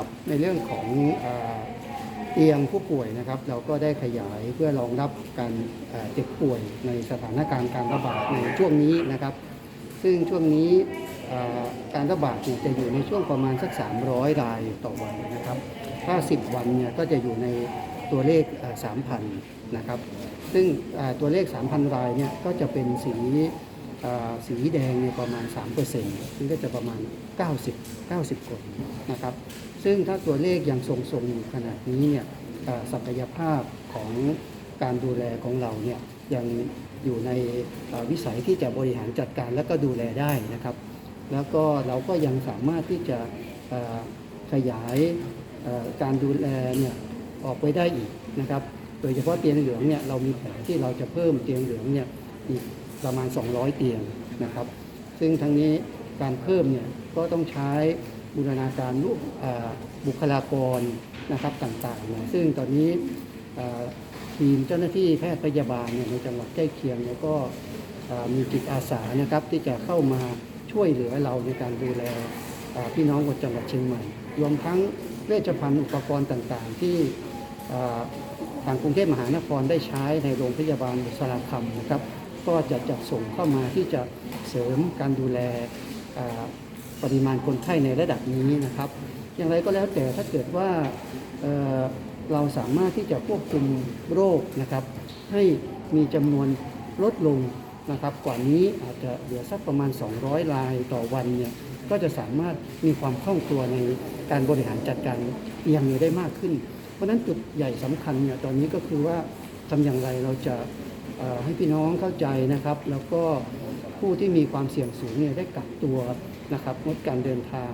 ครับในเรื่องของเตียงผู้ป่วยนะครับ เราก็ได้ขยายเพื่อรองรับการเจ็บป่วยในสถานการณ์การระบาดในช่วงนี้นะครับ ซึ่งช่วงนี้การระบาดจะอยู่ในช่วงประมาณสัก 300 รายต่อวันนะครับ ถ้า 10 วันเนี่ยก็จะอยู่ในตัวเลข 3,000 นะครับ ซึ่งตัวเลข 3,000 รายเนี่ยก็จะเป็นสีสีแดงเนี่ยประมาณ 3%ซึ่งก็จะประมาณ 90 90 คนนะครับ ซึ่งถ้าตัวเลขยังทรงๆอยู่ขนาดนี้เนี่ยศักยภาพของการดูแลของเราเนี่ยยังอยู่ในวิสัยที่จะบริหารจัดการและก็ดูแลได้นะครับ แล้วก็เราก็ยังสามารถที่จะขยายการดูแลเนี่ยออกไปได้อีกนะครับ โดยเฉพาะเตียงเหลืองเนี่ยเรามีแผนที่เราจะเพิ่มเตียงเหลืองเนี่ยอีกประมาณ 200 เตียงนะครับ ซึ่งทั้งนี้การเพิ่มเนี่ยก็ต้องใช้ บูรณาการรูปบุคลากรนะครับต่างๆนะซึ่งตอนนี้ทีมเจ้าหน้าที่แพทย์พยาบาลเนี่ยในจังหวัดใกล้เคียงก็มีจิตอาสานะครับที่จะเข้ามาช่วยเหลือเราในการดูแลพี่น้องคนจังหวัดเชียงใหม่ รวมทั้งเวชภัณฑ์อุปกรณ์ต่างๆ ที่ทางกรุงเทพมหานครได้ใช้ในโรงพยาบาลบุษราคำนะครับ ก็จะจัดส่งเข้ามาที่จะเสริมการดูแล ปริมาณคนไข้ในระดับนี้นะครับ อย่างไรก็แล้วแต่ถ้าเกิดว่าเเราสามารถที่จะควบคุมโรคนะครับ ให้มีจำนวนลดลงนะครับ กว่านี้อาจจะเหลือสักประมาณ 200รายต่อวันเนี่ยก็จะสามารถมีความคล่องตัวในการบริหารจัดการเตียงนี่ยได้มากขึ้น เพราะนั้นจุดใหญ่สำคัญเนี่ยตอนนี้ก็คือว่าทำอย่างไรเราจะให้พี่น้องเข้าใจนะครับ แล้วก็ ผู้ที่มีความเสี่ยงสูงเนี่ยได้กักตัวนะครับงดการเดินทาง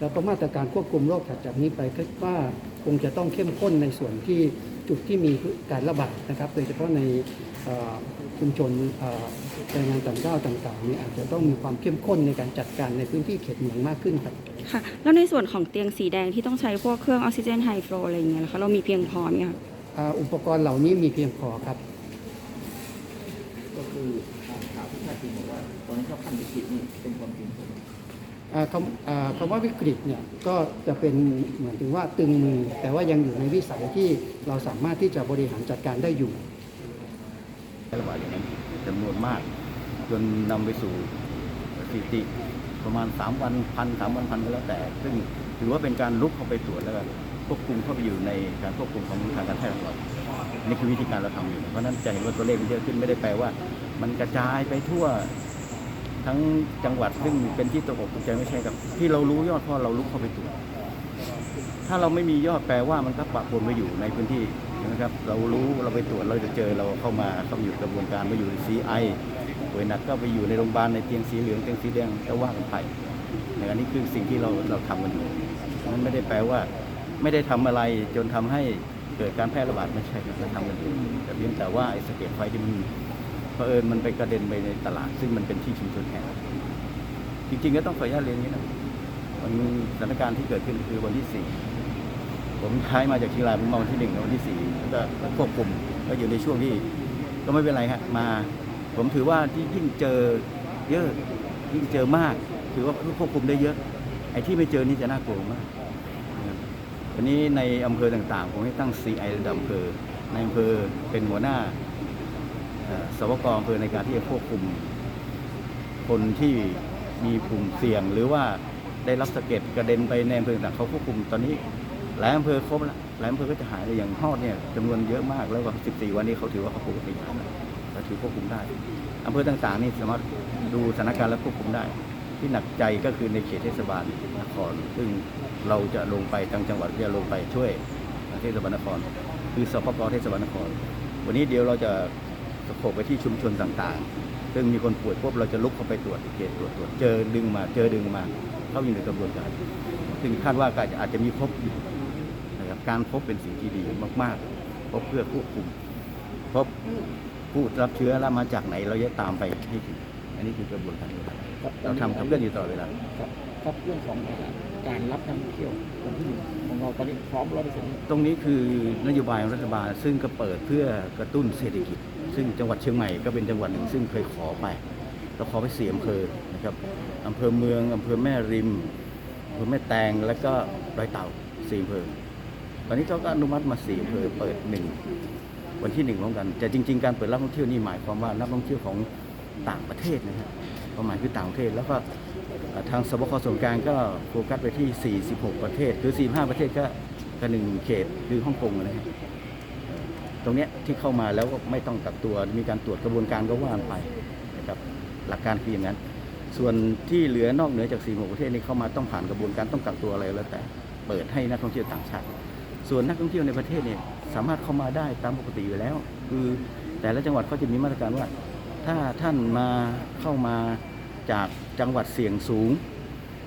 แล้วก็มาตรการควบคุมโรคถัดจากนี้ไปคิดว่าคงจะต้องเข้มข้นในส่วนที่จุดที่มีการระบาดนะครับโดยเฉพาะในเอ่อชุมชนเอ่อแรงงานต่างด้าวต่างๆเนี่ยอาจจะต้องมีความเข้มข้นในการจัดการในพื้นที่เขตเมืองมากขึ้นครับค่ะแล้วในส่วนของเตียงสีแดงที่ต้องใช้พวกเครื่องออกซิเจนไฮฟลูอะไรอย่างเงี้ยนะคะเรามีเพียงพอไหมคะอ่าอุปกรณ์เหล่านี้มีเพียงพอครับ ก็คือ ข่าวข่าวที่แพทย์ทีบอกว่าตอนนี้เข้าขั้นวิกฤตนี่เป็นความจริงใช่ไหมอ่าคำอ่าคำว่าวิกฤตเนี่ยก็จะเป็นเหมือนถึงว่าตึงมือแต่ว่ายังอยู่ในวิสัยที่เราสามารถที่จะบริหารจัดการได้อยู่ระบาดอย่างนั้นจำนวนมาก จนนำไปสู่สถิติประมาณ 3 วันพันสามวันพันก็แล้วแต่ ซึ่งถือว่าเป็นการลุกเข้าไปตรวจแล้วก็ควบคุมเข้าไปอยู่ในการควบคุมของทางการแพทย์ของเรานี่คือวิธีการเราทำอยู่ เพราะฉะนั้นจะเห็นว่าตัวเลขมันเยอะขึ้นไม่ได้แปลว่า มันกระจายไปทั่วทั้งจังหวัดซึ่งเป็นที่ตกอกตกใจไม่ใช่ครับ ที่เรารู้ยอดเพราะเราลุกเข้าไปตรวจถ้าเราไม่มียอดแปลว่ามันก็ปะปนไปอยู่ในพื้นที่นะครับ เรารู้เราไปตรวจเราจะเจอเราเข้ามาเข้าอยู่กระบวนการมาอยู่ในซีไอป่วยหนักก็ไปอยู่ในโรงพยาบาลในเตียงสีเหลืองเตียงสีแดงก็ว่ากันไปในอันนี้คือสิ่งที่เราเราทำกันอยู่มันไม่ได้แปลว่า ไม่ได้ทำอะไรจนทำให้เกิดการแพร่ระบาดไม่ใช่ครับเราทำกันอยู่แต่เพียงแต่ว่าไอ้สเก็ดไฟที่มัน เผอิญมันไปกระเด็นไปในตลาด ซึ่งมันเป็นที่ชุมชนแห่งจริงๆก็ต้องขออนุญาตเรียนนี้นะมันสถานการณ์ที่เกิดขึ้นคือวันที่สี่ผมใช้มาจากเชียงรายผมมาวันที่หนึ่งวันที่สี่ก็ควบคุมก็อยู่ในช่วงที่ก็ไม่เป็นไรฮะมา ผมถือว่าที่ยิ่งเจอเยอะยิ่งเจอมาก ถือว่าควบคุมได้เยอะ ไอ้ที่ไม่เจอนี่จะน่ากลัวมากวันนี้ในอำเภอต่างๆ ผมให้ตั้ง CI ระดับอำเภอในอำเภอเป็นหัวหน้า สวกอำเภอในการที่จะควบคุม คนที่มีกลุ่มเสี่ยง หรือว่าได้รับสะเก็ดกระเด็นไปในอำเภอต่างเขาควบคุมตอนนี้หลายอำเภอครบแล้วหลายอำเภอก็จะหายเลยอย่างฮอดเนี่ยจำนวนเยอะมากแล้วก็14 วันนี้เขาถือว่าเขาปกติแล้วเราถือควบคุมได้อำเภอต่างๆนี่สามารถดูสถานการณ์และควบคุมได้ ที่หนักใจก็คือในเขตเทศบาลนคร ซึ่งเราจะลงไปทางจังหวัดจะลงไปช่วยเทศบาลนคร คือสปกเทศบาลนคร วันนี้เดี๋ยวเราจะ สโคบไปที่ชุมชนต่างๆ ซึ่งมีคนป่วยปุ๊บเราจะลุกเข้าไปตรวจเขตตรวจตรวจเจอดึงมาเจอดึงมาเข้าอยู่ในกระบวนการ ซึ่งคาดว่าก็อาจจะมีพบอยู่นะครับการพบเป็นสิ่งที่ดีมากๆพบเพื่อควบคุมพบผู้รับเชื้อแล้วมาจากไหนเราจะตามไปให้ถึงอันนี้คือกระบวนการเราทำทำเรื่องอยู่ตลอดเวลาครับครับเรื่องของการรับนักท่องเที่ยวคนที่หนึ่งของเราตอนนี้พร้อมร้อยเปอร์เซ็นต์ตรงนี้คือนโยบายของรัฐบาลซึ่งก็เปิดเพื่อกระตุ้นเศรษฐกิจ ซึ่งจังหวัดเชียงใหม่ก็เป็นจังหวัดหนึ่งซึ่งเคยขอไปเราขอไปสี่อำเภอนะครับอำเภอเมืองอำเภอแม่ริมอำเภอแม่แตงและก็ดอยเต่าสี่อำเภอตอนนี้เขาก็อนุมัติมาสี่อำเภอเปิดหนึ่งวันที่หนึ่งพร้อมกันแต่จริง ๆ การเปิดรับท่องเที่ยวนี่หมายความว่านักท่องเที่ยวของต่างประเทศนะฮะความหมายคือต่างประเทศแล้วก็ทางสบคส่วนกลางก็โฟกัสไปที่ 46 ประเทศคือ 45 ประเทศก็ก็หนึ่งเขตคือฮ่องกงนะครับ รงนี้ที่เข้ามาแล้วก็ไม่ต้องกักตัว มีการตรวจกระบวนการก็ว่านไปนะครับหลักการคืออย่างนั้น ส่วนที่เหลือนอกเหนือจาก4 6ประเทศนี้เข้ามาต้องผ่านกระบวนการต้องกักตัวอะไรแล้วแต่เปิดให้นักท่องเที่ยวต่างชาติ ส่วนนักท่องเที่ยวในประเทศเนี่ยสามารถเข้ามาได้ตามปกติอยู่แล้ว คือแต่ละจังหวัดเขาจะมีมาตรการว่า ถ้าท่านมาเข้ามาจากจังหวัดเสี่ยงสูง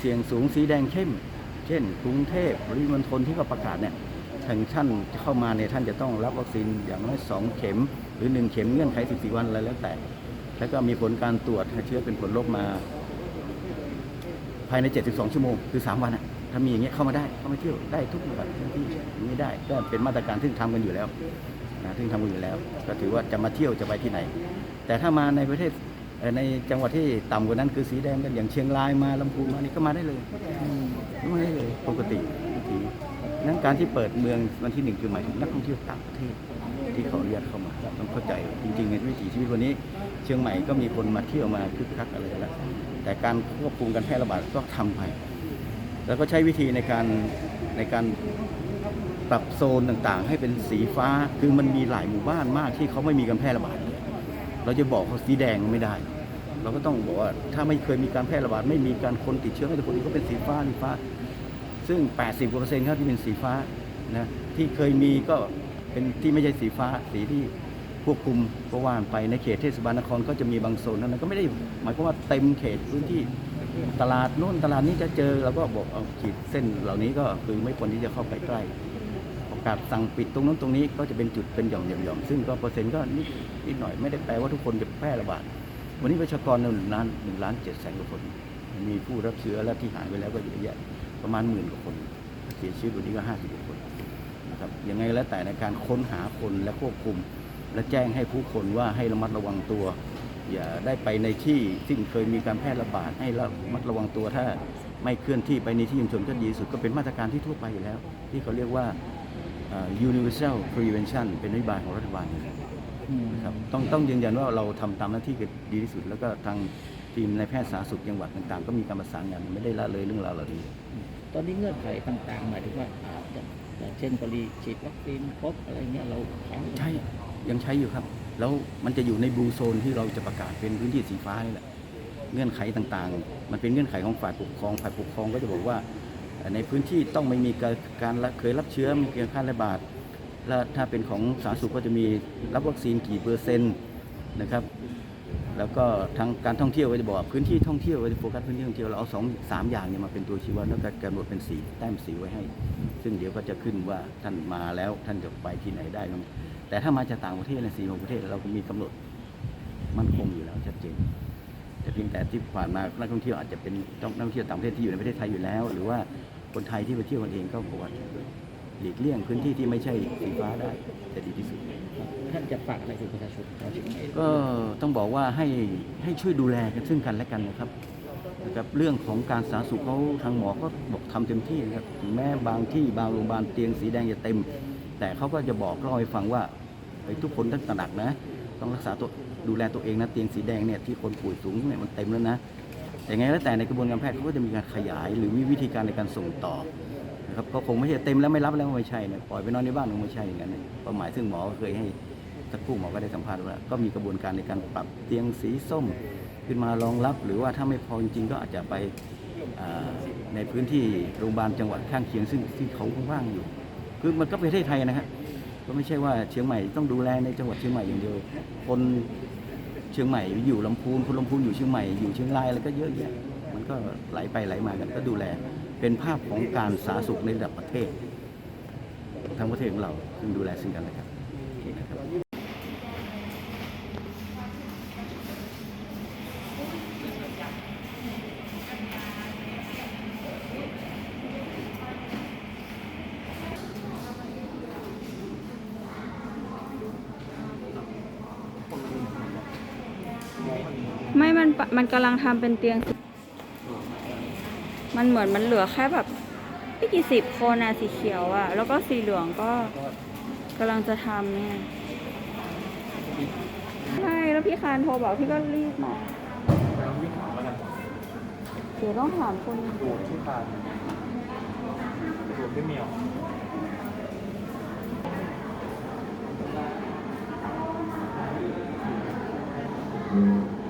เสี่ยงสูงสีแดงเข้ม เช่น กรุงเทพปริมณฑลที่เขาประกาศเนี่ย ถึงท่านจะเข้ามาเนี่ยท่านจะต้องรับวัคซีนอย่างน้อยสองเข็ม หรือหนึ่งเข็มเงื่อนไข 14 วันอะไรแล้วแต่ แล้วก็มีผลการตรวจหาเชื้อเป็นผลลบมา ภายใน 72 ชั่วโมง คือ 3 วันอะถ้ามีอย่างเงี้ยเข้ามาได้เข้ามาเที่ยวได้ทุกจังหวัดทุกที่อย่างนี้ได้ก็เป็นมาตรการที่ทำกันอยู่แล้วนะที่ทำกันอยู่แล้ว ก็ถือว่าจะมาเที่ยวจะไปที่ไหน แต่ถ้ามาในประเทศในจังหวัดที่ต่ำกว่านั้นคือสีแดงกันอย่างเชียงรายมาลำพูนมานี่ก็มาได้เลยมาได้เลยปกติทุกที นั้นการที่เปิดเมืองวันที่หนึ่งคือหมายถึงนักท่องเที่ยวต่างประเทศที่เขาเรียกเข้ามาต้องเข้าใจจริงๆในวิถีชีวิตวันนี้ เชียงใหม่ก็มีคนมาเที่ยวมาคึกคักอะไรแล้วแต่การควบคุมการแพร่ระบาดก็ทำไปแล้วก็ใช้วิธีในการในการปรับโซนต่างๆ ให้เป็นสีฟ้าคือมันมีหลายหมู่บ้านมากที่เขาไม่มีการแพร่ระบาดเราจะบอกเขาสีแดงไม่ได้ เราก็ต้องบอกว่าถ้าไม่เคยมีการแพร่ระบาดไม่มีการคนติดเชื้อไม่แต่คนนี้ก็เป็นสีฟ้าสีฟ้า ซึ่ง 80กว่าเปอร์เซ็นต์ครับที่เป็นสีฟ้านะที่เคยมีก็เป็นที่ไม่ใช่สีฟ้าสีที่ควบคุมก็ว่านไปในเขตเทศบาลนครก็จะมีบางโซนนั้นก็ไม่ได้หมายความว่าเต็มเขตพื้นที่ตลาดโน่นตลาดนี้จะเจอเราก็บอกเอาขีดเส้นเหล่านี้ก็คือไม่ควรที่จะเข้าไปใกล้ประกาศสั่งปิดตรงนั้นตรงนี้ก็จะเป็นจุดเป็นหย่อมๆหย่อมซึ่งก็เปอร์เซ็นต์ก็นิดนิดหน่อยไม่ได้แปลว่าทุกคนจะแพร่ระบาดวันนี้ประชากรหนึ่งล้านหนึ่งล้านเจ็ดแสนกว่าคน มีผู้รับเชื้อและที่หายไปแล้วก็เยอะแยะ ประมาณหมื่นกว่าคนเสียชีวิตวันนี้ก็ห้าสิบกว่าคนนะครับยังไงแล้วแต่ในการค้นหาคนและควบคุม และแจ้งให้ผู้คนว่าให้ระมัดระวังตัว อย่าได้ไปในที่ที่เคยมีการแพร่ระบาดให้ระมัดระวังตัวถ้าไม่เคลื่อนที่ไปในที่ชุมชนก็ดีสุดก็เป็นมาตรการที่ทั่วไปอยู่แล้ว ที่เขาเรียกว่า universal prevention เป็นนโยบายของรัฐบาลนะครับต้องต้องยืนยันว่าเราทำตามหน้าที่ดีที่สุด แล้วก็ทาง ทีมในายแพทย์สาธารณสุขจังหวัดต่างๆ ก็มีการประสานงานไม่ได้ละเลยเรื่องราวเหล่านี้ ตอนนี้เงื่อนไขต่างๆหมายถึงว่าอ่าอย่างอย่างเช่นกรณีฉีดวัคซีนครบอะไรเงี้ยเราค้างใช่ยังใช้อยู่ครับ แล้วมันจะอยู่ในบลูโซนที่เราจะประกาศเป็นพื้นที่สีฟ้านี่แหละเงื่อนไขต่างๆ มันเป็นเงื่อนไขของฝ่ายปกครอง ฝ่ายปกครองก็จะบอกว่าเอ่อในพื้นที่ต้องไม่มีการการละเคยรับเชื้อมีการแพร่ระบาดและถ้าเป็นของสาธารณสุขก็จะมีรับวัคซีนกี่เปอร์เซ็นต์นะครับ แล้วก็ทางการท่องเที่ยวก็จะบอกพื้นที่ท่องเที่ยวก็จะโฟกัสพื้นที่ท่องเที่ยวเราเอาสองสามอย่างเนี่ยมาเป็นตัวชี้วัดแล้วก็กำหนดเป็นสีแต้มสีไว้ให้ ซึ่งเดี๋ยวก็จะขึ้นว่าท่านมาแล้วท่านจะไปที่ไหนได้บ้างแต่ถ้ามาจากต่างประเทศในสี่หกประเทศเราก็มีกำหนดมั่นคงอยู่แล้วชัดเจนแต่เพียงแต่ที่ผ่านมานักท่องเที่ยวอาจจะเป็นต้องนักท่องเที่ยวต่างประเทศที่อยู่ในประเทศไทยอยู่แล้ว หรือว่าคนไทยที่ไปเที่ยวกันเองก็บอกว่าหลีกเลี่ยงพื้นที่ที่ไม่ใช่สีฟ้าได้จะดีที่สุด ท่านจะฝากอะไรถึงประชาชนก็ต้องบอกว่าให้ให้ช่วยดูแลกันซึ่งกันและกันนะครับนะครับเรื่องของการสาธารณสุขเขาทางหมอก็บอกทำเต็มที่นะครับแม้บางที่บางโรงพยาบาลเตียงสีแดงจะเต็ม แต่เขาก็จะบอกเล่าให้ฟังว่าไอ้ทุกคนต้องตระหนักนะ ต้องรักษาตัวดูแลตัวเองนะเตียงสีแดงเนี่ยที่คนป่วยสูงเนี่ยมันเต็มแล้วนะแต่ไงแล้วแต่ในกระบวนการแพทย์เขาก็จะมีการขยาย หรือมีวิธีการในการส่งต่อนะครับก็คงไม่ใช่เต็มแล้วไม่รับแล้วไม่ใช่นะปล่อยไปนอนในบ้านคงไม่ใช่อย่างนั้นเป้าหมายซึ่งหมอเคยให้ สักครู่หมอก็ได้สัมภาษณ์ว่าก็มีกระบวนการในการปรับเตียงสีส้มขึ้นมารองรับ หรือว่าถ้าไม่พอจริงๆก็อาจจะไปในพื้นที่โรงพยาบาลจังหวัดข้างเคียงซึ่งที่เขาว่างอยู่ คือมันก็ประเทศไทยนะครับก็ไม่ใช่ว่าเชียงใหม่ต้องดูแลในจังหวัดเชียงใหม่อย่างเดียว คนเชียงใหม่อยู่ลำพูนคนลำพูนอยู่เชียงใหม่อยู่เชียงรายอะไรก็เยอะแยะมันก็ไหลไปไหลมากันก็ดูแล เป็นภาพของการสาธารณสุขในระดับประเทศทั้งประเทศของเราซึ่งดูแลซึ่งกันและกันโอเคนะครับ ไม่มันมันกำลังทำเป็นเตียง มันเหมือนมันเหลือแค่แบบไม่กี่สิบคนอะสีเขียวอะแล้วก็สีเหลืองก็กำลังจะทำเนี่ยใช่แล้วพี่คานโทรบอกพี่ก็รีบมาเดี๋ยวต้องถามคนดูที่ผ่านดูไม่เมีหร Mm-hmm.